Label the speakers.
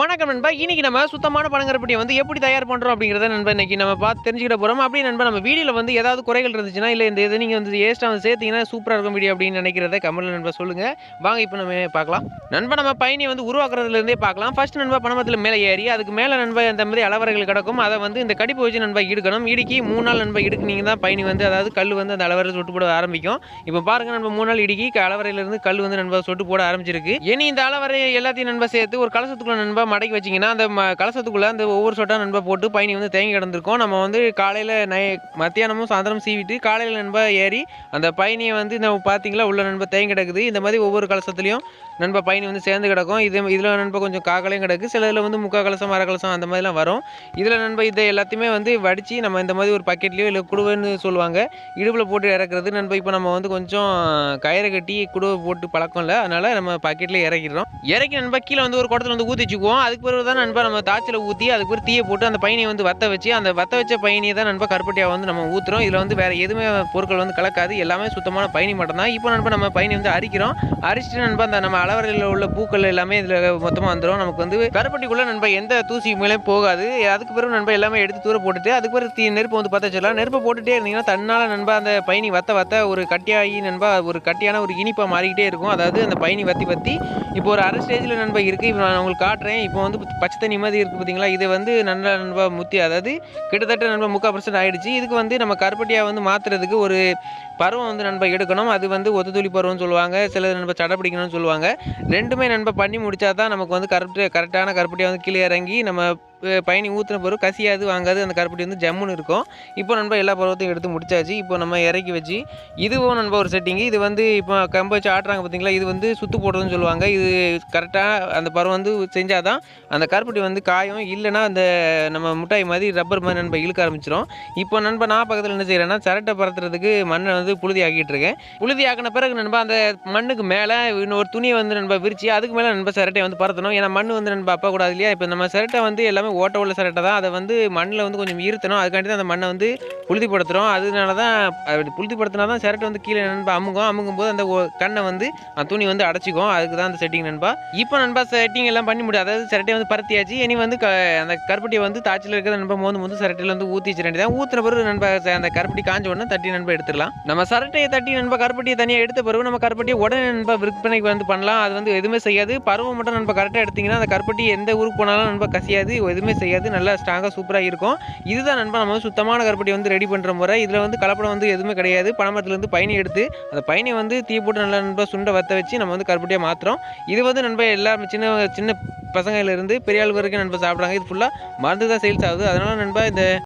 Speaker 1: வணக்கம் நண்பா. இன்றைக்கி நம்ம சுத்தமான பனங்கருப்பட்டியை வந்து எப்படி தயார் பண்ணுறோம் அப்படிங்கிறத நண்பா இன்னைக்கு நம்ம பார்த்து தெரிஞ்சுக்கிட போகிறோம் அப்படி நண்பா நம்ம வீடியோவில் வந்து ஏதாவது குறைகள் இருந்துச்சுன்னா இல்லை இந்த இது நீங்கள் வந்து ஏஸ்ட்டாக வந்து சேர்த்தீங்கன்னா சூப்பராக இருக்கும் வீடியோ அப்படின்னு நினைக்கிறத கமெண்ட்ல நண்பா சொல்லுங்கள் வாங்க இப்போ நம்ம பார்க்கலாம். நண்பா நம்ம பயணி வந்து உருவாக்குறதுலேருந்தே பார்க்கலாம். ஃபர்ஸ்ட் நண்பா பணமத்தில் மேலே ஏறி அதுக்கு மேலே நண்பா இந்த மாதிரி அளவரைகள் கிடக்கும் அதை வந்து இந்த கடிப்பு வச்சு நண்பா இடுக்கணும். இடுக்கி மூணு நாள் நண்பா இடுக்குனீங்க தான் பயணி வந்து அதாவது கல் வந்து அந்த அளவரை சொட்டு போட ஆரம்பிக்கும். இப்போ பாருங்கள் நண்பா மூணு நாள் இடுக்கி அளவரையிலிருந்து கல் வந்து நண்பா சொட்டு போட ஆரம்பிச்சிருக்கு. இனி இந்த அளவரை எல்லாத்தையும் நண்பா சேர்த்து ஒரு கலசத்துக்குள்ள நண்பா மடக்கி வச்சிங்கன்னா அந்த ம கலசத்துக்குள்ளே அந்த ஒவ்வொரு சொட்டாக நண்பா போட்டு பயணி வந்து தேங்கி கிடந்திருக்கும். நம்ம வந்து காலையில் நை மத்தியானமும் சாயந்தரம் சீவிட்டு காலையில் நண்பா ஏறி அந்த பயணியை வந்து நம்ம பார்த்தீங்களா உள்ள நண்பா தேங்கி கிடக்குது. இந்த மாதிரி ஒவ்வொரு கலசத்துலேயும் நண்பா பயணி வந்து சேர்ந்து கிடக்கும். இது இதில் நண்பா கொஞ்சம் காக்கலையும் கிடக்கு. சில இதில் வந்து முக்கால் கலசம் அரை கலசம் அந்த மாதிரிலாம் வரும். இதில் நண்பா இதை எல்லாத்தையுமே வந்து வடித்து நம்ம இந்த மாதிரி ஒரு பக்கெட்லேயோ இல்லை குடுவைன்னு சொல்லுவாங்க. இடுப்பில் போட்டு இறக்குறது. நண்பா இப்போ நம்ம வந்து கொஞ்சம் கயிறை கட்டி குடுவை போட்டு பழக்கம் இல்லை அதனால் நம்ம பக்கெட்டில் இறக்கிடுறோம். இறக்கி நண்பா கீழே வந்து ஒரு குடத்துல வந்து ஊற்றி வச்சுக்குவோம் அதுக்கு பிறகு தான் நண்பா நம்ம தாச்சில் ஊற்றி அதுக்கு பிறகு தீயை போட்டு அந்த பயணியை வந்து வத்த வச்சு அந்த வத்த வச்ச பயணியை தான் நண்பா கருப்பட்டியாக வந்து நம்ம ஊற்றுறோம் இதில் வந்து வேறு எதுவுமே பொருட்கள் வந்து கலக்காது. எல்லாமே சுத்தமான பயணி மட்டும் தான் இப்போ நண்பா நம்ம பயணி வந்து அரிக்கிறோம். அரிச்சிட்டு நண்பா அந்த நம்ம அளவரையில் உள்ள பூக்கள் எல்லாமே இதில் மொத்தமாக வந்துடும் நமக்கு வந்து கருப்பட்டிக்குள்ளே நண்பா எந்த தூசி மேலேயும் போகாது. அதுக்கு பிறகு நண்பா எல்லாமே எடுத்து தூர போட்டுட்டு அதுக்கு பிறகு தீ நெருப்பு வந்து பற்ற வச்சிடலாம். நெருப்பை போட்டுட்டே இருந்தீங்கன்னா தன்னால் நண்பா அந்த பயணி வத்த வத்த ஒரு கட்டியாகி நண்பா ஒரு கட்டியான ஒரு இனிப்பாக மாறிக்கிட்டே இருக்கும். அதாவது அந்த பயணி வத்தி வத்தி. இப்போ ஒரு அரை ஸ்டேஜில் நண்பா இருக்குது இப்போ நான் உங்களுக்கு காட்டுறேன். இப்போ வந்து பச்சை தண்ணி மாதிரி இருக்குது பார்த்தீங்களா? இது வந்து நல்ல நண்பா முத்தி அதாவது கிட்டத்தட்ட நண்பா முக்கால் பர்சன்ட் ஆகிடுச்சு இதுக்கு வந்து நம்ம கருப்பட்டியாக வந்து மாற்றுறதுக்கு ஒரு பருவம் வந்து நண்பா எடுக்கணும். அது வந்து ஒத்துத்துளி பருவம்னு சொல்லுவாங்க. சில நண்பா சடை பிடிக்கணும்னு சொல்லுவாங்க. ரெண்டுமே நண்பா பண்ணி முடித்தா தான் நமக்கு வந்து கரெக்ட் கரெக்டான கருப்பட்டியாக வந்து கீழே இறங்கி நம்ம பயணி ஊற்றின பிறகு கசியாது வாங்காது அந்த கருப்பட்டி வந்து ஜம்முன்னு இருக்கும். இப்போ நண்பா எல்லா பருவத்தையும் எடுத்து முடிச்சாச்சு. இப்போ நம்ம இறக்கி வச்சு இதுவும் நண்பா ஒரு செட்டிங்கு இது வந்து இப்போ கம்பு வச்சு ஆட்டுறாங்க பார்த்தீங்களா இது வந்து சுத்து போடுறதுன்னு சொல்லுவாங்க. இது கரெக்டாக அந்த பருவம் வந்து செஞ்சால் தான் அந்த கருப்பட்டி வந்து காயும். இல்லைன்னா அந்த நம்ம மிட்டாய் மாதிரி ரப்பர் மாதிரி நண்பா இழுக்க ஆரம்பிச்சிடும் இப்போ நண்பா நான் பக்கத்தில் என்ன செய்கிறேன்னா சரட்டை பறத்துறதுக்கு மண்ணை வந்து புழுதி ஆக்கிட்டு இருக்கேன். புழுதி ஆக்கின பிறகு நண்பா அந்த மண்ணுக்கு மேலே இன்னொரு துணியை வந்து நண்பா விரிச்சு அதுக்கு மேலே நண்பா சிரட்டையை வந்து பறத்தணும் ஏன்னா மண் வந்து நண்பா அப்பா கூடாது இல்லையா? இப்போ நம்ம சிரட்டை வந்து எல்லாமே ஓட்ட உள்ள சிரட்டை தான். அதை வந்து மண்ணில் வந்து கொஞ்சம் ஈர்த்தணும். அதுக்காண்டி தான் அந்த மண்ணை வந்து புழுதிப்படுத்துகிறோம் அதனால தான் அப்படி புழுதிப்படுத்தினா தான் சிரட்டை வந்து கீழே நண்பா அமுங்கும். அமுங்கும் போது அந்த கண்ணை வந்து அந்த துணி வந்து அடைச்சிக்கும். அதுக்கு தான் அந்த செட்டிங் நண்பா. இப்போ நண்பா செட்டிங் எல்லாம் பண்ணி முடியாது அதாவது சிரட்டையை வந்து பருத்தியாச்சு. இனி வந்து க அந்த கருப்பட்டியை வந்து தாச்சில் இருக்கிற நண்பா மோந்து மோந்து சிரட்டையில் வந்து ஊற்றி வச்சிட வேண்டியதான் ஊற்றுன பிறகு நண்பா அந்த கருப்பட்டி காஞ்ச உடனே தட்டி நண்பா எடுத்துடலாம். நம்ம சரட்டையை தட்டி நண்பா கருப்பட்டியை தனியாக எடுத்த பிறகு நம்ம கருப்பட்டியை உடனே நண்பா விற்பனைக்கு வந்து பண்ணலாம். அது வந்து எதுவுமே செய்யாது. பருவம் மட்டும் நண்பா கரெக்டாக எடுத்தீங்கன்னா அந்த கருப்பட்டி எந்த ஊருக்கு போனாலும் நண்பா கசியாது. எதுவுமே செய்யாது. நல்லா ஸ்ட்ராங்காக சூப்பராக இருக்கும். இதுதான் நண்பா நம்ம சுத்தமான கருப்பட்டி வந்து ரெடி பண்ணுற முறை. இதில் வந்து கலப்படம் வந்து எதுவுமே கிடையாது. பனைமரத்துலேருந்து பயணி எடுத்து அந்த பயணி வந்து தீ போட்டு நல்லா நண்பா சுண்டை வத்த வச்சு நம்ம வந்து கருப்பட்டியாக மாற்றுறோம் இது வந்து நண்பா எல்லாருமே சின்ன சின்ன பசங்கள்லேருந்து பெரிய ஆள் வரைக்கும் நண்பா சாப்பிட்றாங்க. இது ஃபுல்லாக மருந்து தான் சேல்ஸ் ஆகுது. அதனால் நண்பா இந்த